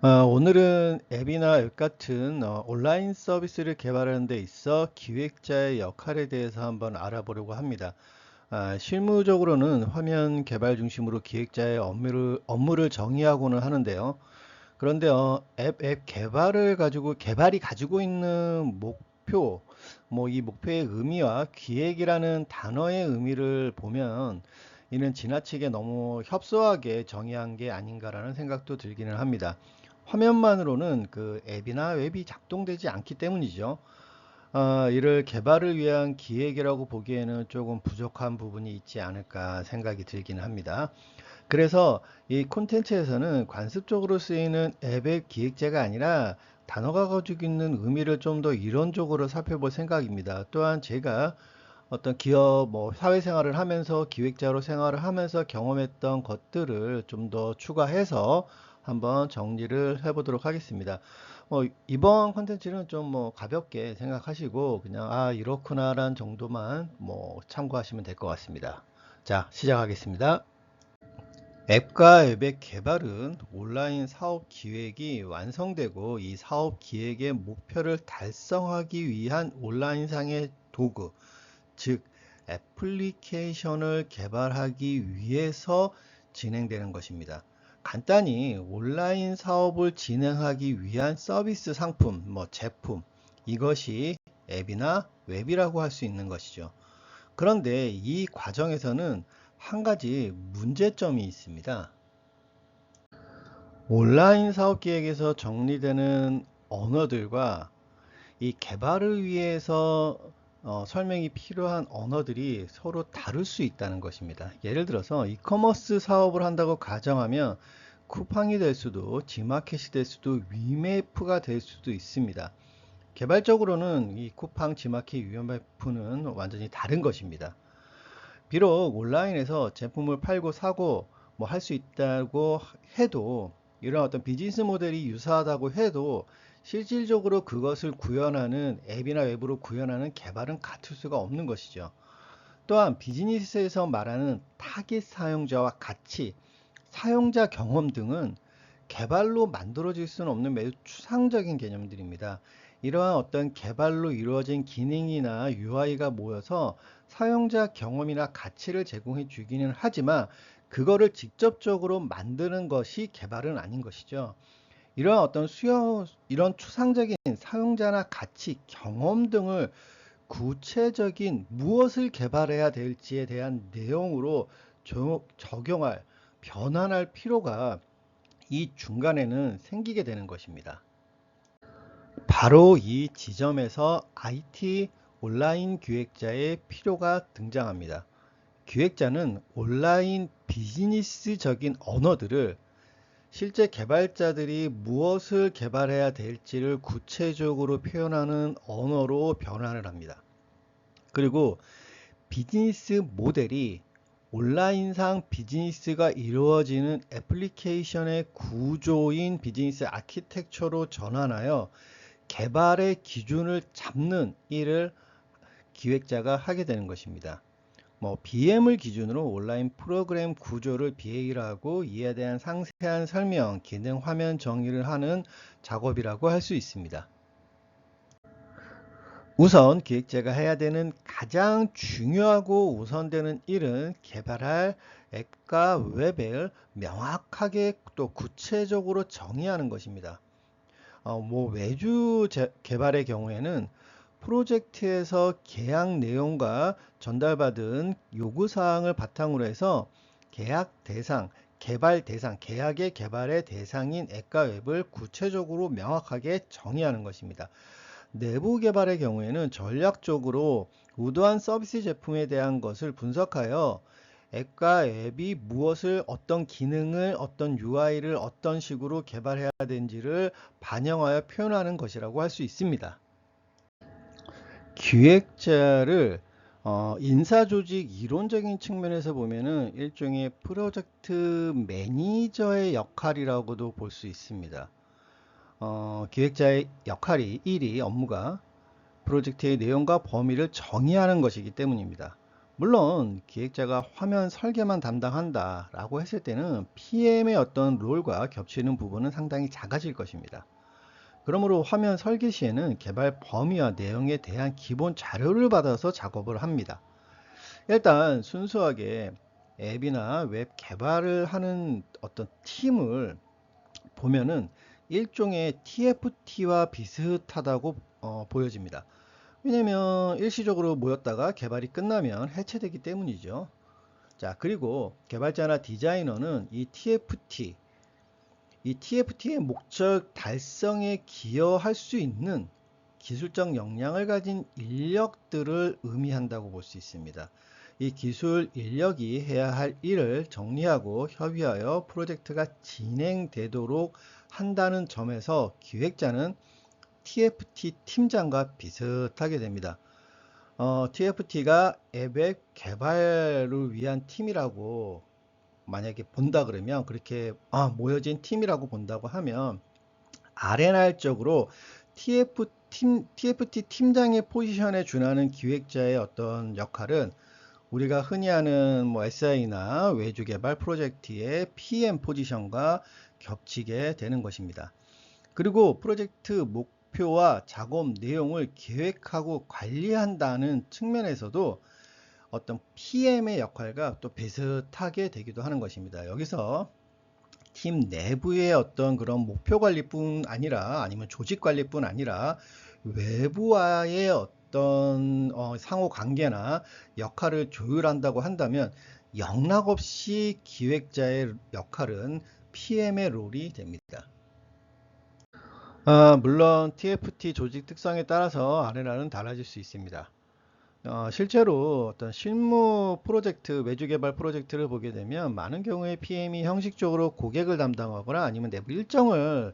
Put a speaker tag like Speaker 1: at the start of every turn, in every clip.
Speaker 1: 어, 오늘은 앱이나 앱 같은 어, 온라인 서비스를 개발하는 데 있어 기획자의 역할에 대해서 한번 알아보려고 합니다. 아, 실무적으로는 화면 개발 중심으로 기획자의 업무를, 업무를 정의하고는 하는데요. 그런데 어, 앱, 앱 개발을 가지고 개발이 가지고 있는 목표, 뭐 이 목표의 의미와 기획이라는 단어의 의미를 보면 이는 지나치게 너무 협소하게 정의한 게 아닌가라는 생각도 들기는 합니다. 화면만으로는 그 앱이나 웹이 작동되지 않기 때문이죠. 어, 이를 개발을 위한 기획이라고 보기에는 조금 부족한 부분이 있지 않을까 생각이 들기는 합니다. 그래서 이 콘텐츠에서는 관습적으로 쓰이는 앱의 기획자가 아니라 단어가 가지고 있는 의미를 좀 더 이론적으로 살펴볼 생각입니다. 또한 제가 어떤 기업 뭐 사회생활을 하면서 기획자로 생활을 하면서 경험했던 것들을 좀 더 추가해서 한번 정리를 해보도록 하겠습니다. 어, 이번 컨텐츠는 좀 뭐 가볍게 생각하시고 그냥 아 이렇구나라는 정도만 뭐 참고하시면 될 것 같습니다. 자 시작하겠습니다. 앱과 앱의 개발은 온라인 사업 기획이 완성되고 이 사업 기획의 목표를 달성하기 위한 온라인상의 도구, 즉 애플리케이션을 개발하기 위해서 진행되는 것입니다. 간단히 온라인 사업을 진행하기 위한 서비스 상품, 뭐 제품, 이것이 앱이나 웹이라고 할 수 있는 것이죠. 그런데 이 과정에서는 한 가지 문제점이 있습니다. 온라인 사업 기획에서 정리되는 언어들과 이 개발을 위해서 어, 설명이 필요한 언어들이 서로 다를 수 있다는 것입니다. 예를 들어서 이커머스 사업을 한다고 가정하면 쿠팡이 될 수도 지마켓이 될 수도 위메프가 될 수도 있습니다. 개발적으로는 이 쿠팡, 지마켓, 위메프는 완전히 다른 것입니다. 비록 온라인에서 제품을 팔고 사고 뭐 할 수 있다고 해도 이런 어떤 비즈니스 모델이 유사하다고 해도 실질적으로 그것을 구현하는 앱이나 웹으로 구현하는 개발은 같을 수가 없는 것이죠. 또한 비즈니스에서 말하는 타깃 사용자와 가치, 사용자 경험 등은 개발로 만들어질 수는 없는 매우 추상적인 개념들입니다. 이러한 어떤 개발로 이루어진 기능이나 UI가 모여서 사용자 경험이나 가치를 제공해 주기는 하지만 그거를 직접적으로 만드는 것이 개발은 아닌 것이죠. 이러한 어떤 수요, 이런 추상적인 사용자나 가치, 경험 등을 구체적인 무엇을 개발해야 될지에 대한 내용으로 적용할, 변환할 필요가 이 중간에는 생기게 되는 것입니다. 바로 이 지점에서 IT 온라인 기획자의 필요가 등장합니다. 기획자는 온라인 비즈니스적인 언어들을 실제 개발자들이 무엇을 개발해야 될지를 구체적으로 표현하는 언어로 변환을 합니다. 그리고 비즈니스 모델이 온라인상 비즈니스가 이루어지는 애플리케이션의 구조인 비즈니스 아키텍처로 전환하여 개발의 기준을 잡는 일을 기획자가 하게 되는 것입니다. 뭐 BM을 기준으로 온라인 프로그램 구조를 BA라고 이에 대한 상세한 설명, 기능 화면 정의를 하는 작업이라고 할 수 있습니다. 우선 기획자가 해야 되는 가장 중요하고 우선되는 일은 개발할 앱과 웹을 명확하게 또 구체적으로 정의하는 것입니다. 어, 뭐 외주 개발의 경우에는 프로젝트에서 계약 내용과 전달받은 요구사항을 바탕으로 해서 계약 대상, 개발 대상, 계약의 개발의 대상인 앱과 웹을 구체적으로 명확하게 정의하는 것입니다. 내부 개발의 경우에는 전략적으로 우도한 서비스 제품에 대한 것을 분석하여 앱과 앱이 무엇을 어떤 기능을 어떤 UI를 어떤 식으로 개발해야 되는지를 반영하여 표현하는 것이라고 할 수 있습니다. 기획자를 어, 인사조직 이론적인 측면에서 보면은 일종의 프로젝트 매니저의 역할이라고도 볼 수 있습니다. 어, 기획자의 역할이 1위 업무가 프로젝트의 내용과 범위를 정의하는 것이기 때문입니다. 물론 기획자가 화면 설계만 담당한다 라고 했을 때는 PM의 어떤 롤과 겹치는 부분은 상당히 작아질 것입니다. 그러므로 화면 설계 시에는 개발 범위와 내용에 대한 기본 자료를 받아서 작업을 합니다. 일단 순수하게 앱이나 웹 개발을 하는 어떤 팀을 보면은 일종의 TFT와 비슷하다고 어, 보여집니다. 왜냐면 일시적으로 모였다가 개발이 끝나면 해체되기 때문이죠. 자, 그리고 개발자나 디자이너는 이 TFT, 이 TFT의 목적 달성에 기여할 수 있는 기술적 역량을 가진 인력들을 의미한다고 볼 수 있습니다. 이 기술 인력이 해야 할 일을 정리하고 협의하여 프로젝트가 진행되도록 한다는 점에서 기획자는 TFT 팀장과 비슷하게 됩니다. 어, TFT가 앱의 개발을 위한 팀이라고 만약에 본다 그러면 그렇게 아, 모여진 팀이라고 본다고 하면 아레날적으로 TF 팀, TFT 팀장의 포지션에 준하는 기획자의 어떤 역할은 우리가 흔히 하는 뭐 SI나 외주 개발 프로젝트의 PM 포지션과 겹치게 되는 것입니다. 그리고 프로젝트 목 목표와 작업 내용을 계획하고 관리한다는 측면에서도 어떤 PM의 역할과 또 비슷하게 되기도 하는 것입니다. 여기서 팀 내부의 어떤 그런 목표 관리뿐 아니라 아니면 조직 관리뿐 아니라 외부와의 어떤 어, 상호 관계나 역할을 조율한다고 한다면 영락없이 기획자의 역할은 PM의 롤이 됩니다. 어, 물론 TFT 조직 특성에 따라서 아레나는 달라질 수 있습니다. 어, 실제로 어떤 실무 프로젝트, 외주 개발 프로젝트를 보게 되면 많은 경우에 PM이 형식적으로 고객을 담당하거나 아니면 내부 일정을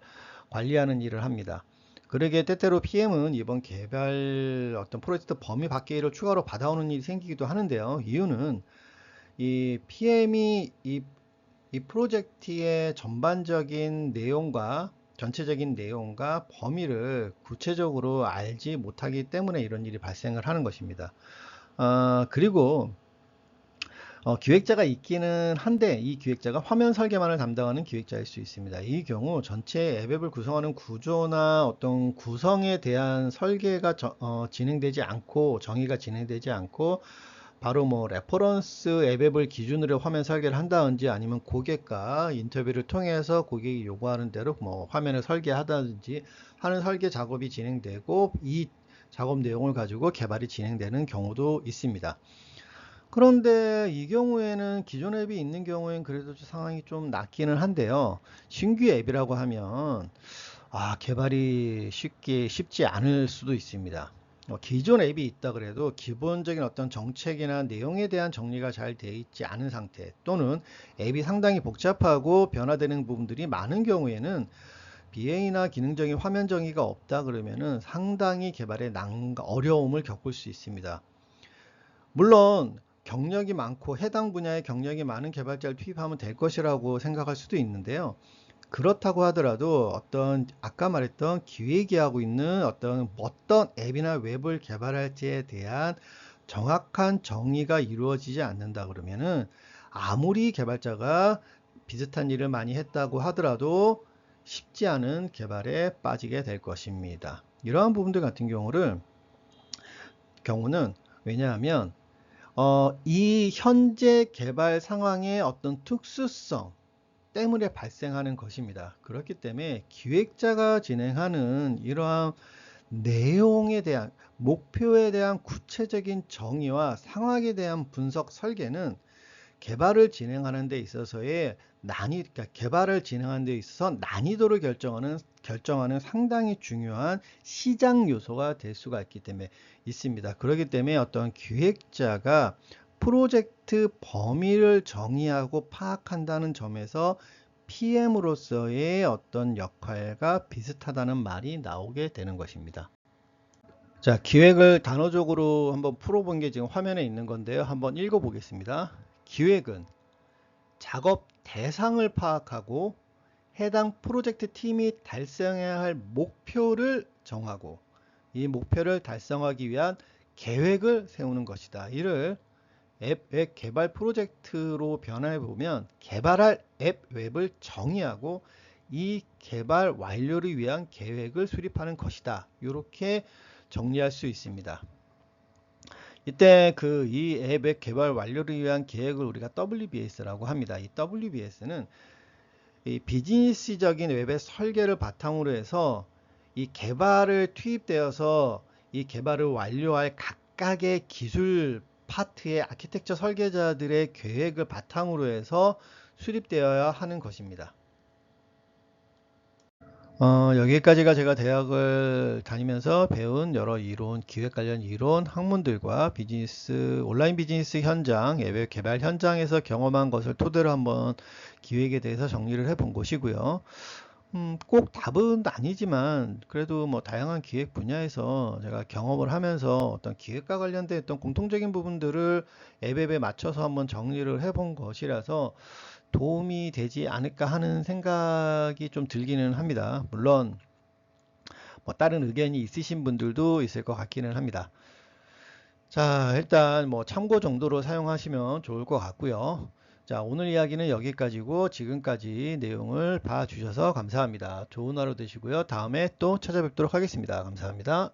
Speaker 1: 관리하는 일을 합니다. 그러게 때때로 PM은 이번 개발 어떤 프로젝트 범위 밖의 일을 추가로 받아오는 일이 생기기도 하는데요. 이유는 이 PM이 이, 이 프로젝트의 전반적인 내용과 전체적인 내용과 범위를 구체적으로 알지 못하기 때문에 이런 일이 발생을 하는 것입니다. 어, 그리고 어, 기획자가 있기는 한데 이 기획자가 화면 설계만을 담당하는 기획자일 수 있습니다. 이 경우 전체 앱앱을 구성하는 구조나 어떤 구성에 대한 설계가 저, 어, 진행되지 않고 정의가 진행되지 않고 바로 뭐 레퍼런스 앱앱을 기준으로 화면 설계를 한다든지 아니면 고객과 인터뷰를 통해서 고객이 요구하는 대로 뭐 화면을 설계하다든지 하는 설계 작업이 진행되고 이 작업 내용을 가지고 개발이 진행되는 경우도 있습니다. 그런데 이 경우에는 기존 앱이 있는 경우엔 그래도 상황이 좀 낫기는 한데요. 신규 앱이라고 하면 아, 개발이 쉽게 쉽지 않을 수도 있습니다. 어, 기존 앱이 있다 그래도 기본적인 어떤 정책이나 내용에 대한 정리가 잘 되어 있지 않은 상태 또는 앱이 상당히 복잡하고 변화되는 부분들이 많은 경우에는 BA나 기능적인 화면 정의가 없다 그러면은 상당히 개발에 난 어려움을 겪을 수 있습니다. 물론 경력이 많고 해당 분야의 경력이 많은 개발자를 투입하면 될 것이라고 생각할 수도 있는데요. 그렇다고 하더라도 어떤 아까 말했던 기획이 하고 있는 어떤 어떤 앱이나 웹을 개발할지에 대한 정확한 정의가 이루어지지 않는다 그러면은 아무리 개발자가 비슷한 일을 많이 했다고 하더라도 쉽지 않은 개발에 빠지게 될 것입니다. 이러한 부분들 같은 경우를 경우는 왜냐하면 어, 이 현재 개발 상황의 어떤 특수성 때문에 발생하는 것입니다. 그렇기 때문에 기획자가 진행하는 이러한 내용에 대한 목표에 대한 구체적인 정의와 상황에 대한 분석 설계는 개발을 진행하는 데 있어서의 난이 그러니까 개발을 진행하는 데 있어서 난이도를 결정하는 결정하는 상당히 중요한 시장 요소가 될 수가 있기 때문에 있습니다. 그렇기 때문에 어떤 기획자가 프로젝트 범위를 정의하고 파악한다는 점에서 PM으로서의 어떤 역할과 비슷하다는 말이 나오게 되는 것입니다. 자, 기획을 단어적으로 한번 풀어본 게 지금 화면에 있는 건데요. 한번 읽어보겠습니다. 기획은 작업 대상을 파악하고 해당 프로젝트 팀이 달성해야 할 목표를 정하고 이 목표를 달성하기 위한 계획을 세우는 것이다. 이를 앱 웹 개발 프로젝트로 변화해 보면 개발할 앱 웹을 정의하고 이 개발 완료를 위한 계획을 수립하는 것이다. 이렇게 정리할 수 있습니다. 이때 그 이 앱의 개발 완료를 위한 계획을 우리가 WBS라고 합니다. 이 WBS는 이 비즈니스적인 웹의 설계를 바탕으로 해서 이 개발을 투입되어서 이 개발을 완료할 각각의 기술 파트의 아키텍처 설계자들의 계획을 바탕으로 해서 수립되어야 하는 것입니다. 어, 여기까지가 제가 대학을 다니면서 배운 여러 이론, 기획 관련 이론, 학문들과 비즈니스, 온라인 비즈니스 현장, 앱 개발 현장에서 경험한 것을 토대로 한번 기획에 대해서 정리를 해 본 것이고요. 음, 꼭 답은 아니지만 그래도 뭐 다양한 기획 분야에서 제가 경험을 하면서 어떤 기획과 관련된 어떤 공통적인 부분들을 앱앱에 맞춰서 한번 정리를 해본 것이라서 도움이 되지 않을까 하는 생각이 좀 들기는 합니다. 물론 뭐 다른 의견이 있으신 분들도 있을 것 같기는 합니다. 자, 일단 뭐 참고 정도로 사용하시면 좋을 것 같고요. 자, 오늘 이야기는 여기까지고 지금까지 내용을 봐주셔서 감사합니다. 좋은 하루 되시고요. 다음에 또 찾아뵙도록 하겠습니다. 감사합니다.